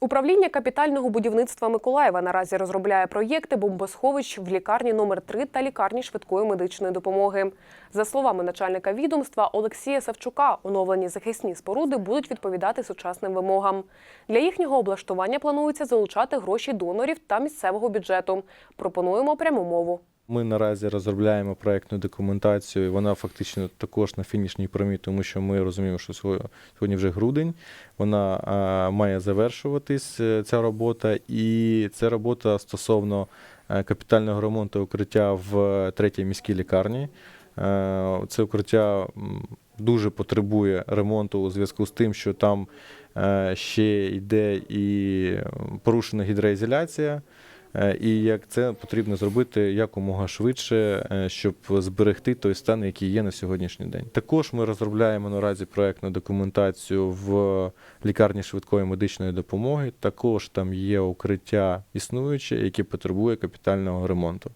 Управління капітального будівництва Миколаєва наразі розробляє проєкти бомбосховищ в лікарні номер 3 та лікарні швидкої медичної допомоги. За словами начальника відомства Олексія Савчука, оновлені захисні споруди будуть відповідати сучасним вимогам. Для їхнього облаштування планується залучати гроші донорів та місцевого бюджету. Пропонуємо пряму мову. Ми наразі розробляємо проектну документацію. і Вона фактично також на фінішній прямі, тому що ми розуміємо, що сьогодні вже грудень. Вона має завершуватись е, ця робота, і це робота стосовно е, капітального ремонту укриття в е, третій міській лікарні. Це укриття дуже потребує ремонту у зв'язку з тим, що там ще йде і порушена гідроізоляція. Е, І як це потрібно зробити якомога швидше, е, щоб зберегти той стан, який є на сьогоднішній день. Також ми розробляємо наразі проектну документацію в лікарні швидкої медичної допомоги. Також там є укриття існуюче, яке потребує капітального ремонту.